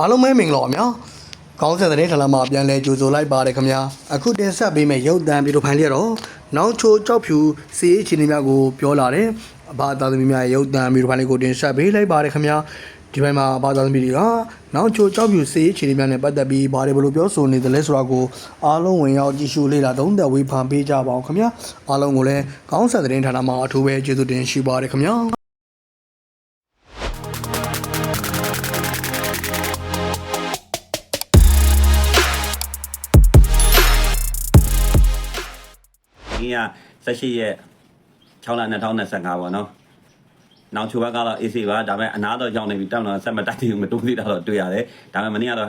အားလုံးပဲမင်္ဂလာပါဗျာကောင်းစင်တဲ့ဌာနမှာပြန်လဲကြိုဆိုလိုက်ပါတယ်ခင်ဗျာအခုတင်ဆက်ပေးမယ့်ရုပ်သံဗီဒီယိုဖိုင်လေးကတော့နောင်ချိုကြောက်ဖြူစီးအခြေအနေများကိုပြောလာတယ်အဘသာသမီများရဲ့ရုပ်သံဗီဒီယိုဖိုင်လေးကိုတင်ဆက်ပေးလိုက်ပါတယ်ခင်ဗျာဒီဘက်မှာအဘသာသမီတွေကနောင်ချိုကြောက်ဖြူစီးအခြေအနေများနဲ့ပတ်သက်ပြီးဘာတွေဘယ်လိုပြောဆိုနေသလဲဆိုတာကိုအားလုံးဝင်ရောက်ကြည့်ရှုလေ့လာသုံးသပ်ဝေဖန်ပေးကြပါအောင်ခင်ဗျာအားလုံးကိုလည်းကောင်းစင်တဲ့ဌာနမှာအထူးပဲကျေးဇူးတင်ရှိပါတယ်ခင်ဗျာ 18ရက်6လ2025ပေါ့နော်။နောက်ချိုဘက်ကတော့ AC ပါဒါပေမဲ့အနာတော့ကြောင်းနေပြီတောင်းတော့ဆက်မတိုက်ဘူးမတိုးသေးတာတော့တွေ့ရတယ်။ဒါပေမဲ့မနေ့ကတော့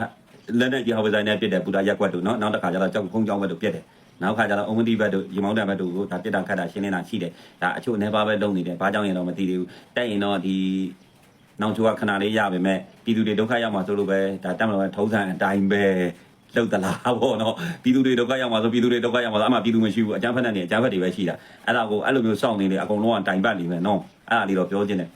လက်နဲ့ကြီးဟောပဇိုင်းနဲ့ပြစ်တယ်ပူတာရက်ကွက်တို့နော်။နောက်တစ်ခါကျတော့ကြောက်ခုံးကြောင်းဘက်တို့ပြစ်တယ်။နောက်ခါကျတော့အုံမတိဘက်တို့ရေမောင်းတန်ဘက်တို့ကိုဒါပြစ်တာခတ်တာရှင်းနေတာရှိတယ်။ဒါအချို့အနေပါပဲလုံနေတယ်။ဘာကြောင့်ရင်တော့မသိသေးဘူး။တိုက်ရင်တော့ဒီနောက်ချိုကခဏလေးရပါမယ်ပြည်သူတွေဒုက္ခရောက်မှာဆိုလို့ပဲဒါတက်မလို့ထုံးစံအတိုင်းပဲ လောက်တလားပေါ့နော်ပြည်သူတွေဒုက္ခရောက်မှာဆိုပြည်သူတွေဒုက္ခရောက်မှာဆိုအမှပြည်သူမရှိဘူးအကြမ်းဖက်တဲ့နေအကြမ်းဖက်တွေပဲရှိတာအဲ့ဒါကိုအဲ့လိုမျိုးစောင့်နေလေအကုန်လုံးကတိုင်ပတ်နေမယ်နော်အဲ့ဒါလေးတော့ပြောခြင်းတယ်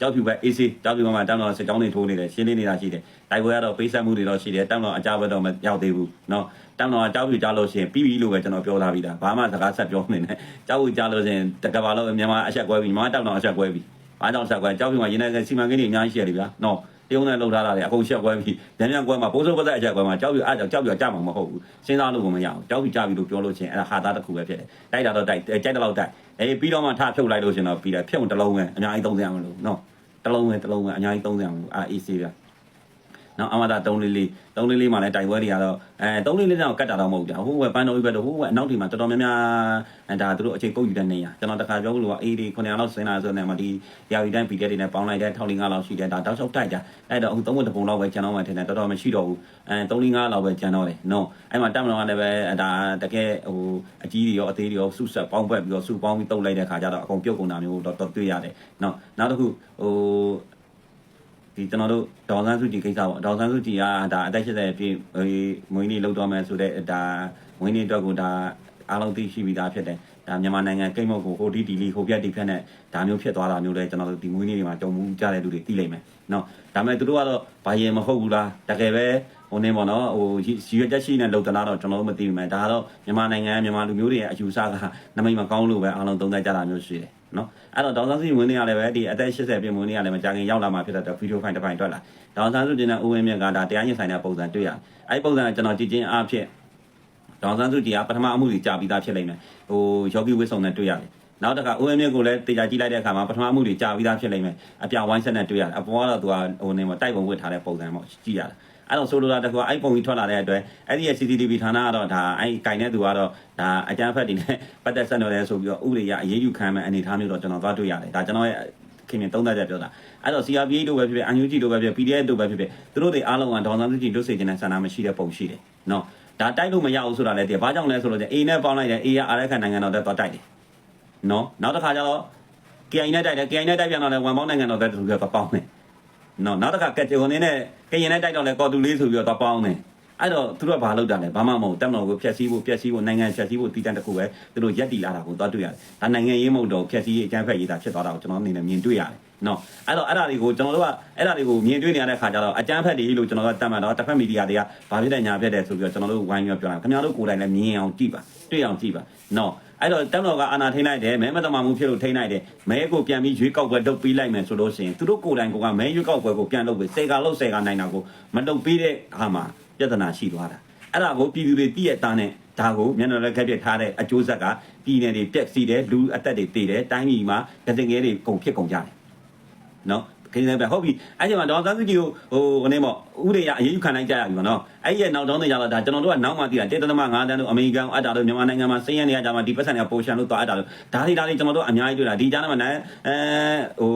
ကြောက်ဖြူပဲ AC ကြောက်ဖြူမှာတမ်းတော့စစ်ကြောင်းတွေထိုးနေတယ်ရှင်းလင်းနေတာရှိတယ်တိုက်ပွဲကတော့ပေးဆက်မှုတွေတော့ရှိတယ်တမ်းတော့အကြမ်းဖက်တော့မရောက်သေးဘူးနော်တမ်းတော့ကြောက်ဖြူကြားလို့ရှိရင်ပြီးပြီလို့ပဲကျွန်တော်ပြောထားပြီးသားဘာမှစကားဆက်ပြောနေတယ်ကြောက်ဖြူကြားလို့ရှိရင်တကဘာလို့မြန်မာအဆက်ကွဲပြီးမြန်မာတောက်တော့အဆက်ကွဲပြီးဘာကြောင့်ဆက်ကွဲကြောက်ဖြူမှာရင်းနေတဲ့စီမံကိန်းတွေအများကြီးရှိတယ်ဗျာနော် တရုံနဲ့လှုပ်ထားတာလေအကုန်ရှက်ကွဲပြီးညံ့ညံ့ကွဲမှာပိုးစိုးပတ်သက်အချက်ကွဲမှာကြောက်ပြအားကြောက်ကြောက်ပြကြမှာမဟုတ်ဘူးစဉ်းစားလို့ကိုမရအောင်ကြောက်ပြကြပြီလို့ပြောလို့ချင်းအဲ့ဒါဟာသားတစ်ခုပဲဖြစ်တယ်တိုက်တာတော့တိုက်ကြိုက်တဲ့လောက်တိုက်အေးပြီးတော့မှထဖြုတ်လိုက်လို့ရှင်တော့ပြီးတယ်ဖြုတ်တစ်လုံးပဲအများကြီးသုံးစရာမလိုနော်တစ်လုံးပဲတစ်လုံးပဲအများကြီးသုံးစရာမလိုအာအေးဆေးပြ နော်အမသာ344 344မှာလည်းတိုင်ပွဲတွေကတော့အဲ344တော့ကတ်တာတော့မဟုတ်ကြဟိုဘက်ပန်းတော်ဘက်တော့ဟိုဘက်အနောက်ဒီမှာတော်တော်များများဒါသူတို့အချိန်ကုတ်ယူတဲ့နေရကျွန်တော်တခါပြောလို့ကအေးဒီ900လောက်ဆင်းလာဆိုနေမှာဒီရာဝီတိုင်းပီတက်တွေနဲ့ပေါင်းလိုက်တဲ့1500လောက်ရှိတယ်ဒါတောက်လျှောက်တိုက်ကြအဲ့တော့အခု3ဘက်တပုံလောက်ပဲကျန်တော့မှထင်တယ်တော်တော်မရှိတော့ဘူးအဲ345လောက်ပဲကျန်တော့တယ်နော်အဲ့မှာတက်မတော်ကလည်းပဲဒါတကယ်ဟိုအကြီးတွေရောအသေးတွေရောစုဆက်ပေါင်းပတ်ပြီးတော့စုပေါင်းပြီးတုတ်လိုက်တဲ့ခါကျတော့အကုန်ပြုတ်ကုန်တာမျိုးတော့တော့တွေ့ရတယ်နော်နောက်တစ်ခုဟို ဒီကျွန်တော်တို့ဒေါ်ဆန်းစုကြည်ကိစ္စပေါ့ဒေါ်ဆန်းစုကြည်ကဒါအသက်80ပြည့်မွေးနေ့လောက်တော့မယ်ဆိုတော့ဒါမွေးနေ့အတွက်ကိုဒါအားလုံးသိရှိပြီးသားဖြစ်တယ်ဒါမြန်မာနိုင်ငံကိတ်မုတ်ကိုဟိုဒီဒီလီဟိုပြက်ဒီဖြက်နဲ့ဒါမျိုးဖြစ်သွားတာမျိုးလဲကျွန်တော်တို့ဒီမွေးနေ့တွေမှာကြုံမှုကြတဲ့လူတွေသိလိမ့်မယ်နော်ဒါပေမဲ့သူတို့ကတော့ဘာရင်မဟုတ်ဘူးလားတကယ်ပဲဟိုနေပေါ့နော်ဟိုရည်ရွယ်ချက်ရှိနေလောက်တလားတော့ကျွန်တော်တို့မသိဘူးမယ်ဒါကတော့မြန်မာနိုင်ငံမြန်မာလူမျိုးတွေရဲ့အယူဆကနမိတ်မကောင်းလို့ပဲအားလုံးသုံးသပ်ကြတာမျိုးရှိတယ် နော်အဲ့တော့ဒေါက်တာစီဝင်နေရလည်းပဲဒီအသက်80ပြည့်ဝင်နေရလည်းမကြခင်ရောက်လာမှဖြစ်တဲ့ဗီဒီယိုဖိုင်တစ်ပိုင်တွေ့လာဒေါက်တာစုတင်တဲ့ဦးဝင်းမြတ်ကဒါတရားရင်ဆိုင်တဲ့ပုံစံတွေ့ရတယ်အဲ့ဒီပုံစံကကျွန်တော်ကြည့်ချင်းအားဖြင့်ဒေါက်တာစုကြည်ကပထမအမှုကြီးကြာပြီးသားဖြစ်လိမ့်မယ်ဟိုယောဂီဝိဆုံနဲ့တွေ့ရတယ်နောက်တစ်ခါဦးဝင်းမြတ်ကိုလည်းတေချာကြည့်လိုက်တဲ့အခါမှာပထမအမှုကြီးကြာပြီးသားဖြစ်လိမ့်မယ်အပြဝိုင်းဆက်နဲ့တွေ့ရတယ်အပေါ်ကတော့သူကဟိုနေမှာတိုက်ပုံဝစ်ထားတဲ့ပုံစံပေါ့ကြည့်ရတယ် အဲ့တော့ဆိုလိုတာတကွာအဲ့ပုံကြီးထွက်လာတဲ့အတွက်အဲ့ဒီရဲ့ CCTV ဌာနကတော့ဒါအဲ့ကင်တဲ့သူကတော့ဒါအကြမ်းဖက်တွေနဲ့ပတ်သက်ဆက်နွယ်တယ်ဆိုပြီးတော့ဥပဒေရအရေးယူခံမဲ့အနေအထားမျိုးတော့ကျွန်တော်သွားတွေ့ရတယ်ဒါကျွန်တော်ရဲ့ခင်ဗျသုံးသပ်ချက်ပြောတာအဲ့တော့ CRPH တို့ပဲဖြစ်ဖြစ် UNG တို့ပဲဖြစ်ဖြစ် PDF တို့ပဲဖြစ်ဖြစ်သူတို့တွေအားလုံးကဒေါ်စန်းစုကြည်လွတ်စေခြင်းနဲ့ဆန္ဒမရှိတဲ့ပုံရှိတယ်နော်ဒါတိုက်လို့မရဘူးဆိုတာလည်းတည်းဘာကြောင့်လဲဆိုတော့ A နဲ့ပေါင်းလိုက်တယ် A ရအားရခနိုင်ငံတော်တက်သွားတိုက်တယ်နော်နောက်တစ်ခါကျတော့ KI နဲ့တိုက်တယ် KI နဲ့တိုက်ပြန်တော့လည်းဝန်ပေါင်းနိုင်ငံတော်တက်သူကပေါင်းတယ် နော်နောက်တစ်ခါကက်ဂျွန်နေနဲ့ကရင်နဲ့တိုက်တော့လဲကော်တူလေးဆိုပြီးတော့ပေါင်းတယ် အဲ့တော့သူတို့ကဘာလုပ်တာလဲဘာမှမဟုတ်တက်မတော်ကိုဖျက်ဆီးဖို့ဖျက်ဆီးဖို့နိုင်ငံဖျက်ဆီးဖို့တီးတန်းတစ်ခုပဲသူတို့ရက်တီလာတာကိုသွားတွေ့ရတယ်ဒါနိုင်ငံရေးမဟုတ်တော့ဖျက်ဆီးရေးအကြမ်းဖက်ရေးတာဖြစ်သွားတာကိုကျွန်တော်အနေနဲ့မြင်တွေ့ရတယ်နော်အဲ့တော့အဲ့ဒါတွေကိုကျွန်တော်တို့ကအဲ့ဒါတွေကိုမြင်တွေ့နေရတဲ့ခါကျတော့အကြမ်းဖက်တွေလို့ကျွန်တော်ကတတ်မှတ်တော့တစ်ဖက်မီဒီယာတွေကဘာဖြစ်တဲ့ညာဖြစ်တဲ့ဆိုပြီးတော့ကျွန်တော်တို့ဝိုင်းပြီးပြောတာခင်ဗျားတို့ကိုယ်တိုင်လည်းမြင်အောင်ကြည့်ပါတွေ့အောင်ကြည့်ပါနော်အဲ့တော့တက်တော်ကအာနာထိန်လိုက်တယ်မဲမတမမှုဖြစ်လို့ထိန်လိုက်တယ်မဲကိုပြန်ပြီးရွေးကောက်ပွဲလုပ်ပြီးလိုက်မယ်ဆိုလို့ရှိရင်သူတို့ကိုယ်တိုင်ကမဲရွေးကောက်ပွဲကိုပြန်လုပ်ပြီးစေကာလုပ်စေကာနိုင်တာကိုမလုပ်ပြီးတဲ့အခါမှာ ပြဿနာရှိသွားတာအဲ့ဒါကိုပြည်သူတွေတည့်ရတာနဲ့ဒါကိုမျက်နှာလက်ခက်ပြထားတဲ့အကျိုးဆက်ကပြည်နယ်တွေပြက်စီးတယ်လူအသက်တွေတည်တယ်တိုင်းပြည်မှာကတင်ငယ်တွေကုန်ဖြစ်ကုန်ကြတယ်နော်ခင်ဗျားပဲဟုတ်ပြီအဲ့ဒီမှာဒေါ်စန်းစုကြည်ကိုဟိုကနေပေါ့ဥရေရအရေးယူခံလိုက်ကြရပြီပေါ့နော်အဲ့ဒီရဲ့နောက်တောင်းနေကြတော့ဒါကျွန်တော်တို့ကနောက်မှသိတာတေတသမ5တန်းတို့အမေရိကန်အပ်တာတို့မြန်မာနိုင်ငံမှာစည်ရနေရကြမှာဒီပတ်စံတွေကပိုရှန်လို့သွားအပ်တာတို့ဒါတွေဒါတွေကျွန်တော်တို့အများကြီးတွေ့တာဒီကြားထဲမှာအဲဟို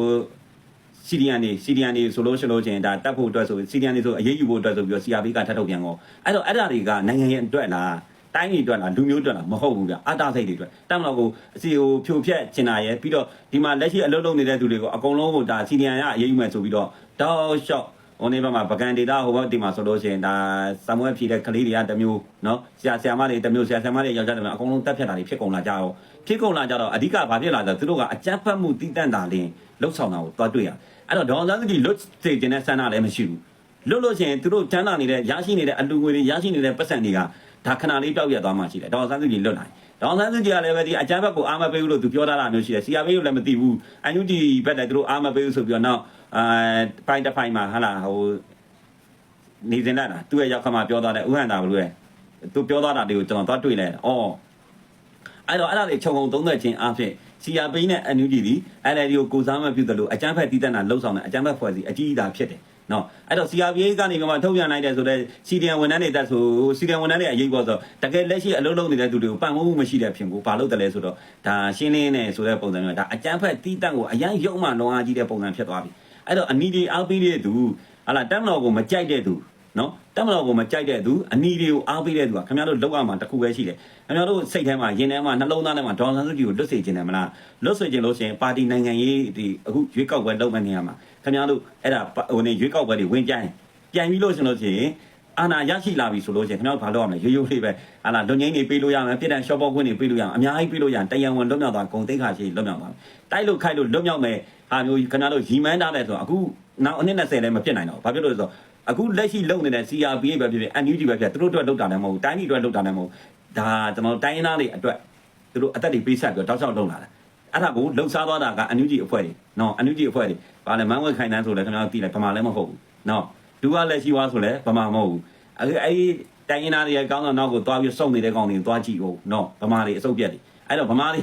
စီရီယန်နေစီရီယန်နေဆိုလို့ရှိလို့ချင်းဒါတက်ဖို့အတွက်ဆိုစီရီယန်နေဆိုအရေးယူဖို့အတွက်ဆိုပြီးတော့ CRB ကထပ်ထုတ်ပြန်ကောအဲ့တော့အဲ့ဒါတွေကနိုင်ငံရဲ့အတွက်လားတိုင်းပြည်အတွက်လားလူမျိုးအတွက်လားမဟုတ်ဘူးဗျအတားစိတ်တွေအတွက်တမ်းတော့ကိုအစီကိုဖြိုဖျက်ချင်တာရဲ့ပြီးတော့ဒီမှာလက်ရှိအလုပ်လုပ်နေတဲ့သူတွေကိုအကုန်လုံးကိုဒါစီနီယန်ရအရေးယူမယ်ဆိုပြီးတော့တောက်လျှောက်ဟိုနေဘက်မှာပကံဒေတာဟိုဘက်ဒီမှာဆိုလို့ရှိရင်ဒါစမွဲဖြီတဲ့ကလေးတွေကတစ်မျိုးနော်ဆရာဆရာမတွေတစ်မျိုးဆရာဆရာမတွေယောက်ျားတွေအကုန်လုံးတက်ဖြတ်တာတွေဖြစ်ကုန်လာကြတော့ဖြစ်ကုန်လာကြတော့အဓိကဘာဖြစ်လာလဲသူတို့ကအကြမ်းဖက်မှုတည်တံ့တာလင်းလှုပ်ဆောင်တာကိုသွားတွေ့ရ အဲ့တော့ဒေါ်စန်းစုကြည်လွတ်စေခြင်းနဲ့ဆန္ဒလည်းမရှိဘူးလွတ်လို့ရှိရင်သူတို့ချမ်းသာနေတဲ့ရရှိနေတဲ့အလူငွေတွေရရှိနေတဲ့ပတ်စံတွေကဒါခဏလေးပြောက်ရသွားမှရှိတယ်ဒေါအောင်ဆန်းစုကြည်လွတ်နိုင်ဒေါအောင်ဆန်းစုကြည်ကလည်းပဲဒီအကြမ်းဘက်ကိုအာမပေးဘူးလို့သူပြောထားတာမျိုးရှိတယ် CRP ကိုလည်းမသိဘူးအန်ယူဂျီဘက်လည်းသူတို့အာမပေးဘူးဆိုပြီးတော့နောက်အဲပိုင်းတစ်ပိုင်းမှာဟာလာဟိုနေစင်လာတာသူ့ရဲ့ရောက်ခါမှာပြောသွားတယ်ဥဟန်တာဘလို့လဲသူပြောသွားတာတွေကိုကျွန်တော်သွားတွေ့လဲအော်အဲ့တော့အဲ့ဒါတွေခြုံငုံသုံးသက်ခြင်းအဖြစ် CRP နဲ့ NUG ဒီ LLD ကိုကိုစားမပြုသလိုအကြမ်းဖက်တည်တတ်တာလှုပ်ဆောင်တဲ့အကြမ်းဖက်ဖွဲ့စည်းအကြီးအသာဖြစ်တယ်နော်အဲ့တော့ CRP ကနေမှထုတ်ပြန်လိုက်တဲ့ဆိုတော့ CDN ဝန်ထမ်းတွေတက်ဆို CDN ဝန်ထမ်းတွေအရေးပေါ်ဆိုတကယ်လက်ရှိအလုပ်လုပ်နေတဲ့သူတွေကိုပံ့ပိုးမှုမရှိတဲ့ဖြစ်ကိုဘာလို့တလဲဆိုတော့ဒါရှင်းလင်းနေဆိုတဲ့ပုံစံမျိုးဒါအကြမ်းဖက်တည်တတ်ကိုအရင်ရုံမှလောအားကြီးတဲ့ပုံစံဖြစ်သွားပြီအဲ့တော့အနီဒီအားပေးတဲ့သူဟာလာတက်မတော်ကိုမကြိုက်တဲ့သူ နော်တက်မတော်ကိုမကြိုက်တဲ့သူအနီတွေကိုအားပေးတဲ့သူကခင်ဗျားတို့လောက်ရမှာတစ်ခုပဲရှိတယ်ခင်ဗျားတို့စိတ်ထဲမှာရင်ထဲမှာနှလုံးသားထဲမှာဒေါ်ဆန်းစုကြည်ကိုလွတ်စေခြင်းတယ်မလားလွတ်စေခြင်းလို့ရှိရင်ပါတီနိုင်ငံရေးဒီအခုရွေးကောက်ပွဲလုပ်မယ့်နေရာမှာခင်ဗျားတို့အဲ့ဒါဟိုနေရွေးကောက်ပွဲတွေဝင်ကြရင်ပြန်ပြီးလို့ရှင်လို့ရှိရင်အာနာရရှိလာပြီဆိုလို့ရှိရင်ခင်ဗျားတို့ဘာလုပ်ရမလဲရိုးရိုးလေးပဲအာနာလွန်ငင်းနေပေးလို့ရမယ်ပြည်တန်ရှော့ဘောကွင်းတွေပေးလို့ရမယ်အများကြီးပေးလို့ရရင်တယံဝင်လွတ်မြောက်သွားဂုံသိက္ခာရှိလွတ်မြောက်သွားတိုက်လို့ခိုက်လို့လွတ်မြောက်မယ်ဟာမျိုးခင်ဗျားတို့ရီမန်းထားတယ်ဆိုတော့အခုနောက်အနည်း20လည်းမဖြစ်နိုင်တော့ဘာဖြစ်လို့လဲဆိုတော့ အခုလက်ရှိလုံနေတဲ့ CRP ပဲဖြစ်ဖြစ် NUG ပဲဖြစ်ဖြစ်သူတို့အတွက်လောက်တာလည်းမဟုတ်ဘူးတိုင်းပြည်အတွက်လောက်တာလည်းမဟုတ်ဘူးဒါကျွန်တော်တိုင်းရင်းသားတွေအတွက်သူတို့အသက်တွေပေးဆက်ပြီးတော့တောက်လျှောက်လုံလာတယ်အဲ့ဒါကိုလှုပ်ရှားသွားတာက NUG အဖွဲ့တွေနော် NUG အဖွဲ့တွေဘာလဲမန်းဝဲခိုင်တန်းဆိုလဲခင်ဗျားတို့သိလိုက်ဗမာလည်းမဟုတ်ဘူးနော်ဒူကလည်းရှိွားဆိုလဲဗမာမဟုတ်ဘူးအဲ့အဲ့ဒီတိုင်းရင်းသားတွေရဲ့ကောင်းဆောင်နောက်ကိုသွားပြီးစုံနေတဲ့ကောင်တွေသွားကြည့်ဦးနော်ဗမာတွေအစုပ်ပြက်တွေအဲ့တော့ဗမာတွေ